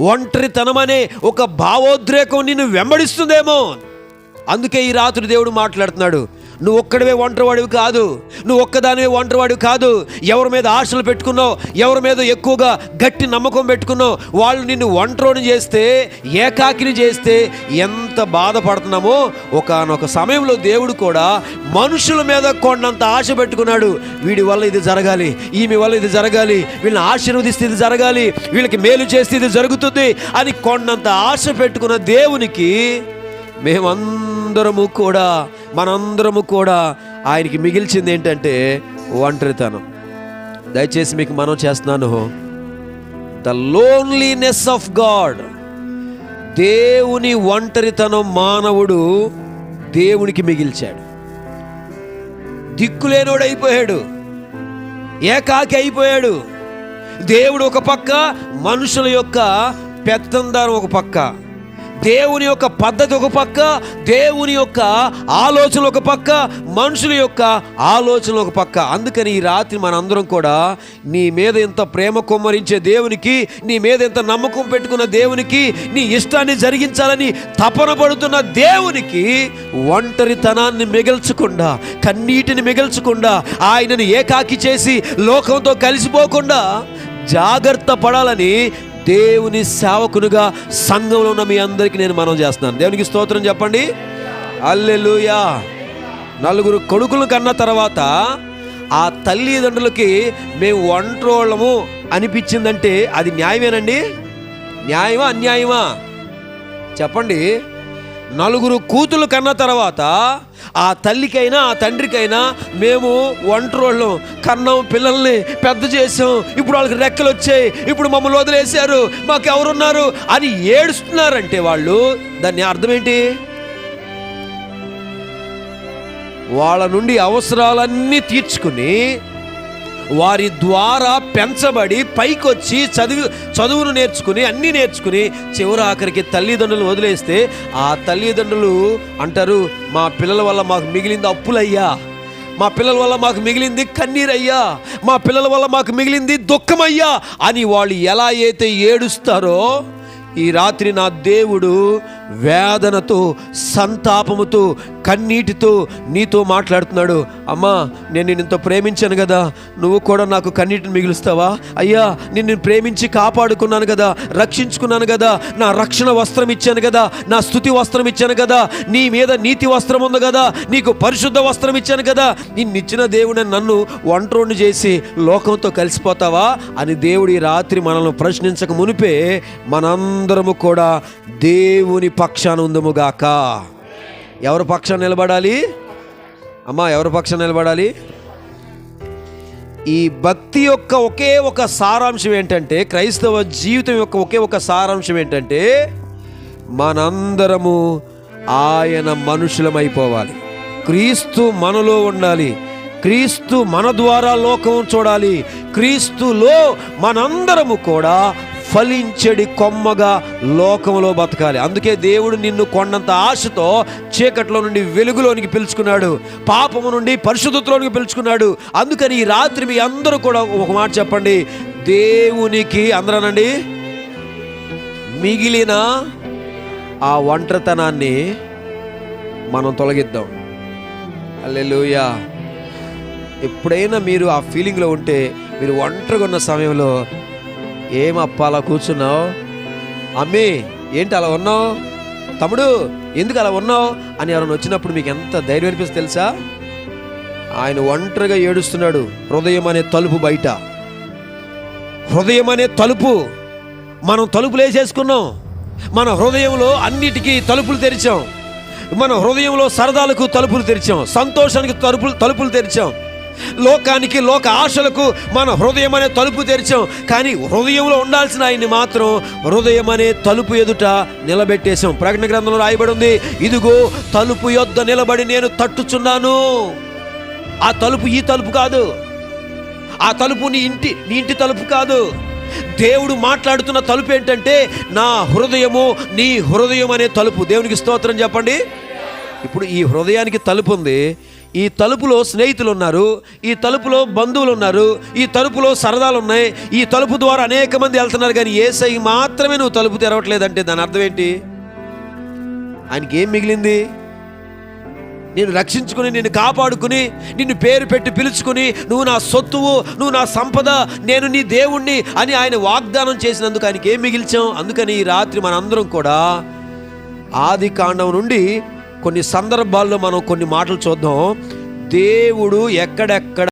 ఒంటరితనం అనే ఒక భావోద్రేకం నిన్ను వెంబడిస్తుందేమో. అందుకే ఈ రాత్రి దేవుడు మాట్లాడుతున్నాడు. నువ్వు ఒక్కడివే ఒంటరివాడివి కాదు. నువ్వు ఒక్కదానివే ఒంటరివాడివి కాదు. ఎవరి మీద ఆశలు పెట్టుకున్నావు ఎవరి మీద ఎక్కువగా గట్టి నమ్మకం పెట్టుకున్నావు వాళ్ళు నిన్ను ఒంటరిని చేస్తే ఏకాకిని చేస్తే ఎంత బాధపడుతున్నామో ఒకనొక సమయంలో దేవుడు కూడా మనుషుల మీద కొండంత ఆశ పెట్టుకున్నాడు. వీడి వల్ల ఇది జరగాలి ఈమె వల్ల ఇది జరగాలి వీళ్ళని ఆశీర్వదిస్తే ఇది జరగాలి వీళ్ళకి మేలు చేస్తే ఇది జరుగుతుంది అని కొండంత ఆశ పెట్టుకున్న దేవునికి మేమందరము కూడా మనందరము కూడా ఆయనకి మిగిల్చింది ఏంటంటే ఒంటరితనం. దయచేసి మీకు మనం చేస్తున్నాను. ద లోన్లీనెస్ ఆఫ్ గాడ్ దేవుని ఒంటరితనం మానవుడు దేవునికి మిగిల్చాడు. దిక్కులేనోడు అయిపోయాడు. ఏకాకి అయిపోయాడు. దేవుడు ఒక పక్క మనుషుల యొక్క పెత్తందారం ఒక పక్క. దేవుని యొక్క పద్ధతి ఒక పక్క దేవుని యొక్క ఆలోచన ఒక పక్క మనుషుల యొక్క ఆలోచన ఒక పక్క. అందుకని ఈ రాత్రి మనందరం కూడా నీ మీద ఎంత ప్రేమ కుమ్మరించే దేవునికి నీ మీద ఎంత నమ్మకం పెట్టుకున్న దేవునికి నీ ఇష్టాన్ని జరిగించాలని తపన పడుతున్న దేవునికి ఒంటరితనాన్ని మిగల్చకుండా కన్నీటిని మిగల్చకుండా ఆయనను ఏకాకి చేసి లోకంతో కలిసిపోకుండా జాగ్రత్త పడాలని దేవుని సేవకునిగా సంఘంలో ఉన్న మీ అందరికీ నేను మనం చేస్తున్నాను. దేవునికి స్తోత్రం చెప్పండి. అల్లెలుయా నలుగురు కొడుకులు కన్న తర్వాత ఆ తల్లిదండ్రులకి మేము ఒంట్రోళ్ళము అనిపించిందంటే అది న్యాయమేనండి? న్యాయమా అన్యాయమా? చెప్పండి. నలుగురు కూతులు కన్న తర్వాత ఆ తల్లికైనా ఆ తండ్రికైనా మేము ఒంటరోళ్ళం. కన్నాం పిల్లల్ని పెద్ద చేసాం ఇప్పుడు వాళ్ళకి రెక్కలు వచ్చాయి. ఇప్పుడు మమ్మల్ని వదిలేశారు. మాకు ఎవరున్నారు అని ఏడుస్తున్నారంటే వాళ్ళు దాన్ని అర్థం ఏంటి? వాళ్ళ నుండి అవసరాలన్నీ తీర్చుకుని వారి ద్వారా పెంచబడి పైకొచ్చి చదువు చదువును నేర్చుకుని అన్నీ నేర్చుకుని చివరి ఆఖరికి తల్లిదండ్రులు వదిలేస్తే ఆ తల్లిదండ్రులు అంటారు మా పిల్లల వల్ల మాకు మిగిలింది అప్పులయ్యా. మా పిల్లల వల్ల మాకు మిగిలింది కన్నీరయ్యా. మా పిల్లల వల్ల మాకు మిగిలింది దుఃఖమయ్యా. అని వాళ్ళు ఎలా అయితే ఏడుస్తారో ఈ రాత్రి నా దేవుడు వేదనతో సంతాపముతో కన్నీటితో నీతో మాట్లాడుతున్నాడు. అమ్మా నేను నిన్ను ఇంత ప్రేమించాను కదా. నువ్వు కూడా నాకు కన్నీటిని మిగులుస్తావా? అయ్యా నిన్ను ప్రేమించి కాపాడుకున్నాను కదా. రక్షించుకున్నాను కదా. నా రక్షణ వస్త్రం ఇచ్చాను కదా. నా స్థుతి వస్త్రం ఇచ్చాను కదా. నీ మీద నీతి వస్త్రం ఉంది కదా. నీకు పరిశుద్ధ వస్త్రం ఇచ్చాను కదా. నిన్నిచ్చిన దేవుని నన్ను ఒంటరిని చేసి లోకంతో కలిసిపోతావా? అని దేవుడు ఈ రాత్రి మనల్ని ప్రశ్నించక మునిపే మనందరము కూడా దేవుని పక్షాన ఉందముగాక ఎవరి పక్షం నిలబడాలి? అమ్మా ఎవరి పక్షం నిలబడాలి? ఈ భక్తి యొక్క ఒకే ఒక సారాంశం ఏంటంటే క్రైస్తవ జీవితం యొక్క ఒకే ఒక సారాంశం ఏంటంటే మనందరము ఆయన మనుషులమైపోవాలి. క్రీస్తు మనలో ఉండాలి. క్రీస్తు మన ద్వారా లోకం చూడాలి. క్రీస్తులో మనందరము కూడా ఫలించడి కొమ్మగా లోకంలో బతకాలి. అందుకే దేవుడు నిన్ను కొండంత ఆశతో చీకట్లో నుండి వెలుగులోనికి పిలుచుకున్నాడు. పాపము నుండి పరిశుద్ధతలోనికి పిలుచుకున్నాడు. అందుకని ఈ రాత్రి మీ అందరూ కూడా ఒక మాట చెప్పండి. దేవునికి అందరనండి మిగిలిన ఆ ఒంటరితనాన్ని మనం తొలగిద్దాం. అల్లెలుయా ఎప్పుడైనా మీరు ఆ ఫీలింగ్లో ఉంటే మీరు ఒంటరిగా ఉన్న సమయంలో ఏమప్ప అలా కూర్చున్నావు? అమ్మి ఏంటి అలా ఉన్నావు? తమ్ముడు ఎందుకు అలా ఉన్నావు? అని ఎవరైనా వచ్చినప్పుడు మీకు ఎంత ధైర్యం అనిపిస్తుంది తెలుసా? ఆయన ఒంటరిగా ఏడుస్తున్నాడు హృదయం అనే తలుపు బయట. హృదయం అనే తలుపు. మనం తలుపులు వేసేసుకున్నాం. మన హృదయంలో అన్నిటికీ తలుపులు తెరిచాం. మన హృదయంలో సరదాలకు తలుపులు తెరిచాం. సంతోషానికి తలుపులు తలుపులు తెరిచాం. లోకానికి లోక ఆశలకు మన హృదయం అనే తలుపు తెరిచాం. కానీ హృదయంలో ఉండాల్సిన ఆయన్ని మాత్రం హృదయం అనే తలుపు ఎదుట నిలబెట్టేశాం. ప్రకటన గ్రంథంలో రాయబడి ఉంది ఇదిగో తలుపు యొద్ద నిలబడి నేను తట్టుచున్నాను. ఆ తలుపు ఈ తలుపు కాదు. ఆ తలుపు నీ ఇంటి నీ ఇంటి తలుపు కాదు. దేవుడు మాట్లాడుతున్న తలుపు ఏంటంటే నా హృదయము నీ హృదయం అనే తలుపు. దేవునికి స్తోత్రం చెప్పండి. ఇప్పుడు ఈ హృదయానికి తలుపు ఉంది. ఈ తలుపులో స్నేహితులు ఉన్నారు ఈ తలుపులో బంధువులు ఉన్నారు ఈ తలుపులో సరదాలు ఉన్నాయి ఈ తలుపు ద్వారా అనేక మంది వెళ్తున్నారు కానీ ఏసై మాత్రమే నువ్వు తలుపు తెరవట్లేదంటే దాని అర్థం ఏంటి? ఆయనకి ఏం మిగిలింది? నేను రక్షించుకుని నిన్ను కాపాడుకుని నిన్ను పేరు పెట్టి పిలుచుకుని నువ్వు నా సొత్తువు నువ్వు నా సంపద నేను నీ దేవుణ్ణి అని ఆయన వాగ్దానం చేసినందుకు ఆయనకి ఏం మిగిల్చాం? అందుకని ఈ రాత్రి మనందరం కూడా ఆది కాండం నుండి కొన్ని సందర్భాల్లో మనం కొన్ని మాటలు చూద్దాం. దేవుడు ఎక్కడెక్కడ